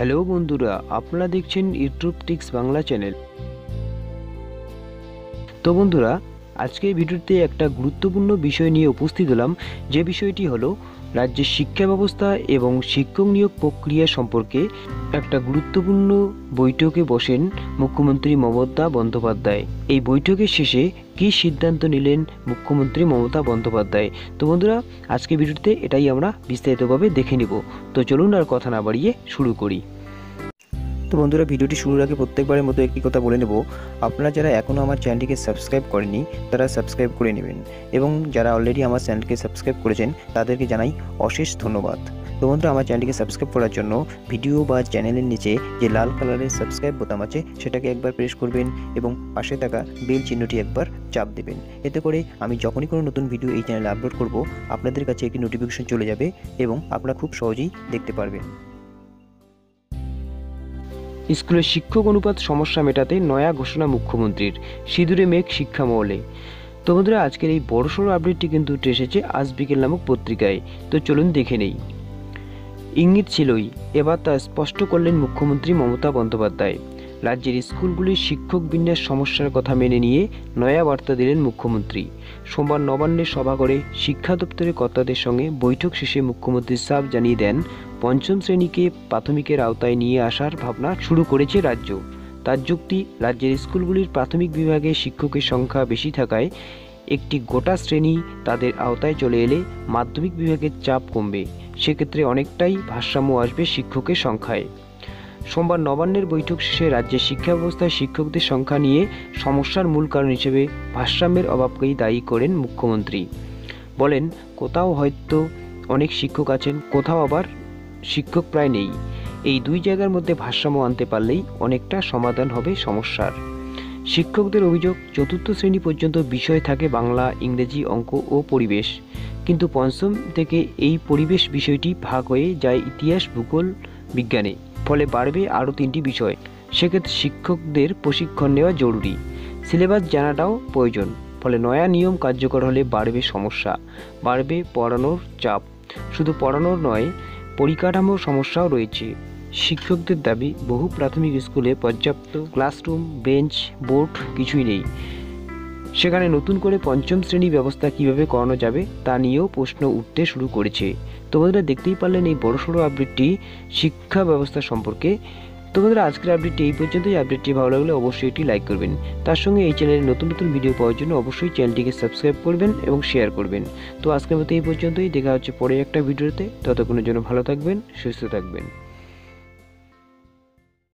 Hello বন্ধুরা আপনারা দেখছেন ইউটিউব টিক্স বাংলা চ্যানেল। তো বন্ধুরা আজকের ভিডিওতে একটা গুরুত্বপূর্ণ বিষয় নিয়ে উপস্থিত হলাম। যে বিষয়টি হলো, রাজ্যের শিক্ষা ব্যবস্থা এবং শিক্ষক নিয়োগ প্রক্রিয়া সম্পর্কে একটা গুরুত্বপূর্ণ বৈঠকে বসেন মুখ্যমন্ত্রী মমতা বন্দ্যোপাধ্যায়। এই বৈঠকের শেষে কী সিদ্ধান্ত নিলেন মুখ্যমন্ত্রী মমতা বন্দ্যোপাধ্যায়? তো বন্ধুরা আজকে ভিডিওতে এটাই আমরা বিস্তারিতভাবে দেখে নেব। তো চলুন আর কথা না বাড়িয়ে শুরু করি। তো বন্ধুরা, ভিডিওটি শুরুর আগে প্রত্যেকবারের মতো একটি কথা বলে নেব। আপনারা যারা এখনও আমার চ্যানেলটিকে সাবস্ক্রাইব করেনি তারা সাবস্ক্রাইব করে নেবেন এবং যারা অলরেডি আমার চ্যানেলকে সাবস্ক্রাইব করেছেন, তাদেরকে জানাই অশেষ ধন্যবাদ। তো বন্ধুরা, আমার চ্যানেলটিকে সাবস্ক্রাইব করার জন্য ভিডিও বা চ্যানেলের নিচে যে লাল কালারের সাবস্ক্রাইব বোতাম আছে, সেটাকে একবার প্রেস করবেন এবং পাশে থাকা বেল চিহ্নটি একবার চাপ দেবেন। এতে করে আমি যখনই কোনো নতুন ভিডিও এই চ্যানেলে আপলোড করব, আপনাদের কাছে একটি নোটিফিকেশন চলে যাবে এবং আপনারা খুব সহজেই দেখতে পারবেন। স্কুলের শিক্ষক অনুপাত সমস্যা মেটাতে নয়া ঘোষণা মুখ্যমন্ত্রীর। সিঁদুরে মেঘ শিক্ষা মহলে। তো বন্ধুরা, আজকের এই বড়সড় আপডেটটি কিন্তু উঠে এসেছে আজ বিকেল নামক পত্রিকায়। তো চলুন দেখে নেই। ইঙ্গিত ছিলই, এবার তা স্পষ্ট করলেন মুখ্যমন্ত্রী মমতা বন্দ্যোপাধ্যায়। রাজ্যের স্কুলগুলির শিক্ষক বিন্যাস সমস্যার কথা মেনে নিয়ে নয়া বার্তা দিলেন মুখ্যমন্ত্রী। সোমবার নবান্নে সভা করে শিক্ষা দপ্তরের কর্তাদের সঙ্গে বৈঠক শেষে মুখ্যমন্ত্রী সাব জানিয়ে দেন, পঞ্চম শ্রেণীকে প্রাথমিকের আওতায় নিয়ে আসার ভাবনা শুরু করেছে রাজ্য। তার যুক্তি, রাজ্যের স্কুলগুলির প্রাথমিক বিভাগে শিক্ষকের সংখ্যা বেশি থাকায় একটি গোটা শ্রেণি তাদের আওতায় চলে এলে মাধ্যমিক বিভাগের চাপ কমবে। সেক্ষেত্রে অনেকটাই ভারসাম্য আসবে শিক্ষকের সংখ্যায়। সোমবার নবান্নের বৈঠক শেষে রাজ্যের শিক্ষা ব্যবস্থায় শিক্ষকদের সংখ্যা নিয়ে সমস্যার মূল কারণ হিসেবে ভারসাম্যের অভাবকেই দায়ী করেন মুখ্যমন্ত্রী। বলেন, কোথাও হয়তো অনেক শিক্ষক আছেন, কোথাও আবার শিক্ষক প্রায় নেই। এই দুই জায়গার মধ্যে ভারসাম্য আনতে পারলেই অনেকটা সমাধান হবে সমস্যার। শিক্ষকদের অভিযোগ, চতুর্থ শ্রেণি পর্যন্ত বিষয় থাকে বাংলা, ইংরেজি, অঙ্ক ও পরিবেশ। কিন্তু পঞ্চম থেকে এই পরিবেশ বিষয়টি ভাগ হয়ে যায় ইতিহাস, ভূগোল, বিজ্ঞানে। ফলে বাড়বে আরও তিনটি বিষয়। সেক্ষেত্রে শিক্ষকদের প্রশিক্ষণ নেওয়া জরুরি। সিলেবাস জানাটাও প্রয়োজন। ফলে নয়া নিয়ম কার্যকর হলে বাড়বে সমস্যা, বাড়বে পড়ানোর চাপ। শুধু পড়ানোর নয় পরিকাঠামোর সমস্যাও রয়েছে। শিক্ষকদের দাবি, বহু প্রাথমিক স্কুলে পর্যাপ্ত ক্লাসরুম, বেঞ্চ, বোর্ড কিছুই নেই। সেখানে নতুন করে পঞ্চম শ্রেণি ব্যবস্থা কীভাবে করানো যাবে তা নিয়েও প্রশ্ন উঠতে শুরু করেছে। তো বন্ধুরা দেখতেই পারলেন এই বড়সড় আপডেটটি শিক্ষা ব্যবস্থা সম্পর্কে। তো বন্ধুরা আজকের আপডেটটি এই পর্যন্তই। আপডেটটি ভালো লাগলে অবশ্যই এটি লাইক করবেন। তার সঙ্গে এই চ্যানেলে নতুন নতুন ভিডিও পাওয়ার জন্য অবশ্যই চ্যানেলটিকে সাবস্ক্রাইব করবেন এবং শেয়ার করবেন। তো আজকের মতো এই পর্যন্তই। দেখা হচ্ছে পরে একটা ভিডিওতে ততক্ষণের জন্য ভালো থাকবেন, সুস্থ থাকবেন।